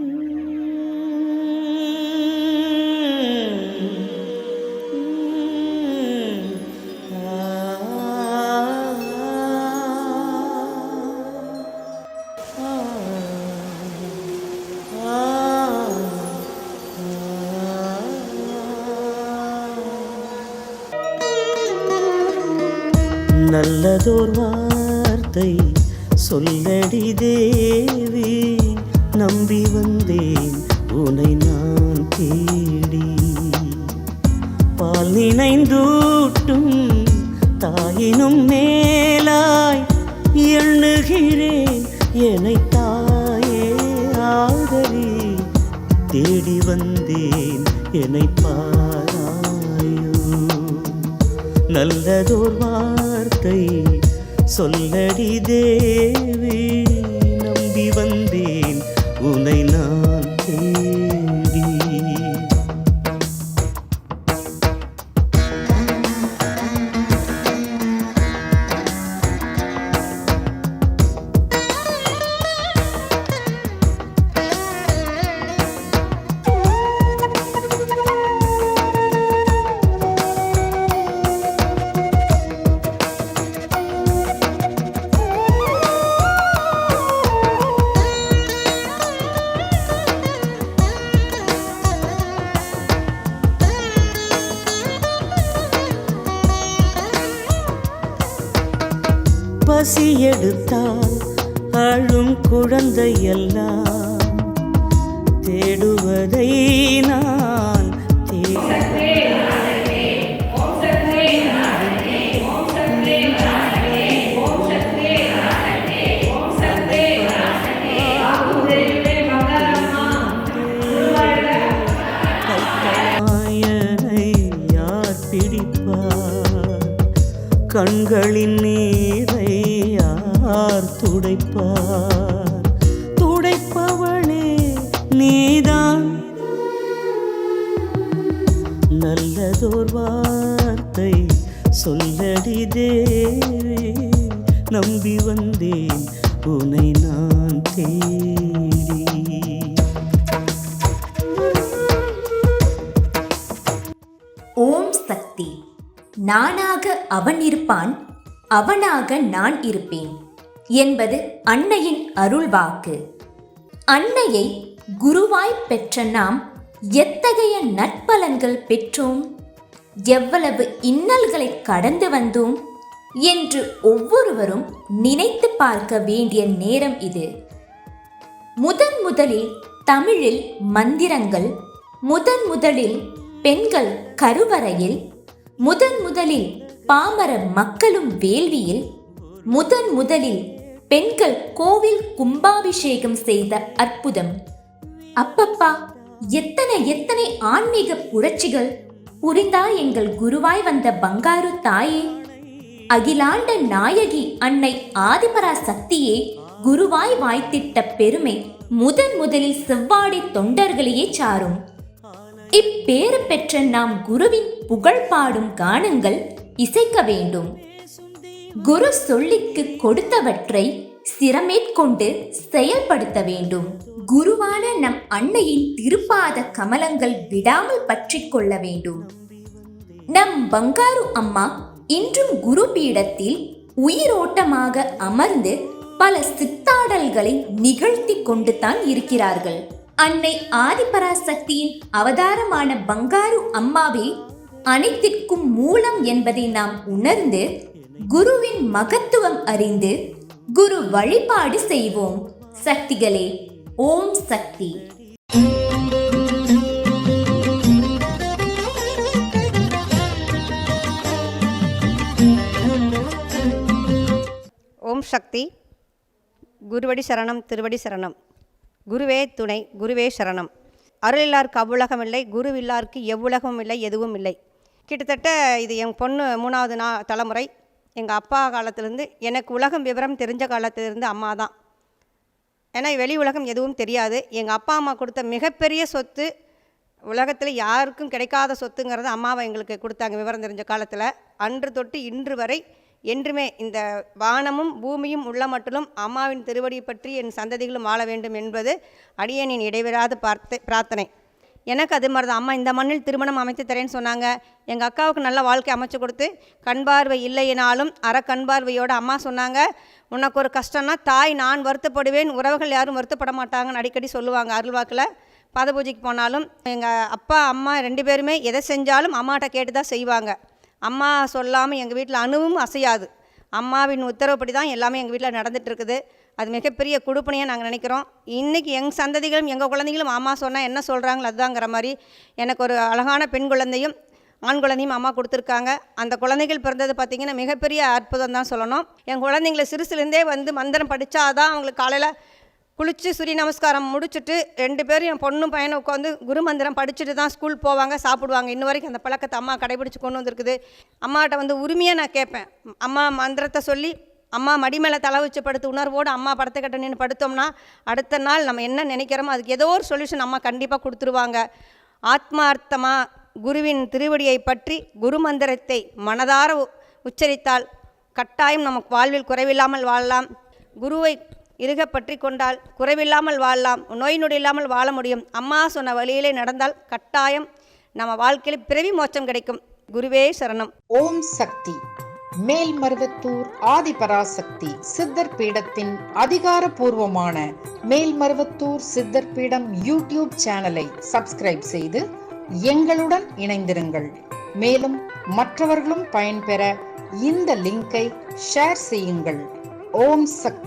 நல்லதோர் வார்த்தை சொல்லடி தேவி. நம்பி வந்தேன். உனை நான் தேடி. பால் நினைந்தூட்டும் தாயினும் மேலாய் எண்ணுகிறேன் என்னை தாயே ஆதரி தேடி வந்தேன். என்னை பாராயோ. நல்லதோர் வார்த்தை சொல்லடி தேவி நம்பி வந்தேன். நான் பசி எடுத்தால் அழும் குழந்தையெல்லாம் தேடுவதை நான் தே யார் பிடிப்பார்? கண்களின் நீர் துடைப்பார் துடைப்பார். துடைப்பவளே நீதான். நல்லதோர் வார்த்தை சொல்லடி தேவே நம்பி வந்தேன் உனை நான் தேடி. ஓம் சக்தி. நானாக அவன் இருப்பான் அவனாக நான் இருப்பேன். என்பது அன்னையின் அருள்வாக்கு. அன்னையை குருவாய் பெற்ற நாம் எத்தகைய நற்பலன்கள் பெற்றோம்? எவ்வளவு இன்னல்களை கடந்து வந்தோம்? என்று ஒவ்வொருவரும் நினைத்து பார்க்க வேண்டிய நேரம் இது. முதன் முதலில் தமிழில் மந்திரங்கள் முதன் முதலில் பெண்கள் கருவறையில் முதன் முதலில் பாமர மக்களும் வேள்வியில் முதன் முதலில் பெண்கள் கோவில் கும்பாபிஷேகம் செய்த அற்புதம். அப்பப்பா எத்தனை எத்தனை ஆன்மீக புரட்சிகள் புரிந்தா எங்கள் குருவாய் வந்த பங்காரு தாயே? அகிலாண்ட நாயகி அன்னை ஆதிபரா சக்தியே குருவாய் வாய்த்திட்ட பெருமை முதன் முதலில் செவ்வாடை தொண்டர்களையே சாரும். இப்பேறு பெற்ற நாம் குருவின் புகழ் பாடும் கானங்கள் இசைக்க வேண்டும். குரு சொல்லிக்கு கொடுத்தவற்றை சிரமேற்கொண்டு செயல்படுத்த வேண்டும். குருவான நம் அன்னையின் திருப்பாத கமலங்கள் விடாமல் பற்றி கொள்ள வேண்டும். நம் பங்காரு அம்மா இன்றும் குரு பீடத்தில் உயிரோட்டமாக அமர்ந்து பல சித்தாடல்களை நிகழ்த்தி கொண்டு தான் இருக்கிறார்கள். அன்னை ஆதிபராசக்தியின் அவதாரமான பங்காரு அம்மாவே அனைத்திற்கும் மூலம் என்பதை நாம் உணர்ந்து குருவின் மகத்துவம் அறிந்து குரு வழிபாடு செய்வோம். சக்திகளே ஓம் சக்தி. ஓம் சக்தி. குருவடி சரணம் திருவடி சரணம். குருவே துணை குருவே சரணம். அருளில்லார்க்கு அவ்வுலகம் இல்லை குருவில்லார்க்கு எவ்வுலகமும் இல்லை எதுவும் இல்லை. கிட்டத்தட்ட இது என் பொண்ணு மூணாவது நா தலைமுறை. எங்கள் அப்பா காலத்திலேருந்து எனக்கு உலகம் விவரம் தெரிஞ்ச காலத்துலேருந்து அம்மா தான். ஏன்னா வெளி உலகம் எதுவும் தெரியாது. எங்கள் அப்பா அம்மா கொடுத்த மிகப்பெரிய சொத்து உலகத்தில் யாருக்கும் கிடைக்காத சொத்துங்கிறத அம்மாவை எங்களுக்கு கொடுத்தாங்க விவரம் தெரிஞ்ச காலத்தில். அன்று தொட்டு இன்று வரை என்றுமே இந்த வானமும் பூமியும் உள்ள மட்டிலும் அம்மாவின் திருவடியை பற்றி என் சந்ததிகளும் வாழ வேண்டும் என்பது அடியனின் இடைவிடாத பார்த்து பிரார்த்தனை. எனக்கு அது மாதிரி தான். அம்மா இந்த மண்ணில் திருமணம் அமைத்து தரேன்னு சொன்னாங்க. எங்கள் அக்காவுக்கு நல்ல வாழ்க்கை அமைச்சு கொடுத்து கண் பார்வை இல்லைனாலும் அற கண் பார்வையோட அம்மா சொன்னாங்க உனக்கு ஒரு கஷ்டம்னா தாய் நான் வருத்தப்படுவேன் உறவுகள் யாரும் வருத்தப்பட மாட்டாங்கன்னு அடிக்கடி சொல்லுவாங்க அருள்வாக்கில். பாத பூஜைக்கு போனாலும் எங்கள் அப்பா அம்மா ரெண்டு பேருமே எதை செஞ்சாலும் அம்மாட்ட கேட்டு தான் செய்வாங்க. அம்மா சொல்லாமல் எங்கள் வீட்டில் அணுவும் அசையாது. அம்மாவின் உத்தரவுப்படி தான் எல்லாமே எங்கள் வீட்டில் நடந்துட்டு இருக்குது அது மிகப்பெரிய கொடுப்பனையாக நாங்கள் நினைக்கிறோம். இன்றைக்கி எங்கள் சந்ததிகளும் எங்கள் குழந்தைகளும் அம்மா சொன்னால் என்ன சொல்கிறாங்களோ அதுதாங்கிற மாதிரி எனக்கு ஒரு அழகான பெண் குழந்தையும் ஆண் குழந்தையும் அம்மா கொடுத்துருக்காங்க. அந்த குழந்தைகள் பிறந்தது பார்த்திங்கன்னா மிகப்பெரிய அற்புதம் தான் சொல்லணும். என் குழந்தைங்கள சிறுசுலேருந்தே வந்து மந்திரம் படித்தாதான் அவங்களுக்கு காலையில் குளித்து சூரிய நமஸ்காரம் முடிச்சுட்டு ரெண்டு பேரும் என் பொண்ணும் பையனும் உட்காந்து குரு மந்திரம் படிச்சுட்டு தான் ஸ்கூல் போவாங்க சாப்பிடுவாங்க. இன்ன வரைக்கும் அந்த பழக்கத்தை அம்மா கடைபிடிச்சு கொண்டு வந்திருக்குது. அம்மாட்ட வந்து உரிமையாக நான் கேட்பேன். அம்மா மந்திரத்தை சொல்லி அம்மா மடி மேலே தலை வச்சு படுத்து உணர்வோடு அம்மா படத்தை கட்ட நின்று படுத்தோம்னா அடுத்த நாள் நம்ம என்ன நினைக்கிறோமோ அதுக்கு ஏதோ ஒரு சொல்யூஷன் அம்மா கண்டிப்பாக கொடுத்துருவாங்க. ஆத்மார்த்தமாக குருவின் திருவடியை பற்றி குரு மந்திரத்தை மனதார உ- உச்சரித்தால் கட்டாயம் நமக்கு வாழ்வில் குறைவில்லாமல் வாழலாம். குருவை இருக பற்றி கொண்டால் குறைவில்லாமல் வாழலாம் நோய் நொடி இல்லாமல் வாழ முடியும். அம்மா சொன்ன வழியிலே நடந்தால் கட்டாயம் நம்ம வாழ்க்கையில் பிறவி மோட்சம் கிடைக்கும். குருவே சரணம். ஓம் சக்தி. மேல்மருவத்தூர் ஆதிபராசக்தி சித்தர் பீடத்தின் அதிகாரப்பூர்வமான மேல்மருவத்தூர் சித்தர் பீடம் யூடியூப் சேனலை சப்ஸ்கிரைப் செய்து எங்களுடன் இணைந்திருங்கள். மேலும் மற்றவர்களும் பயன்பெற இந்த லிங்கை ஷேர் செய்யுங்கள். ஓம் சக்தி.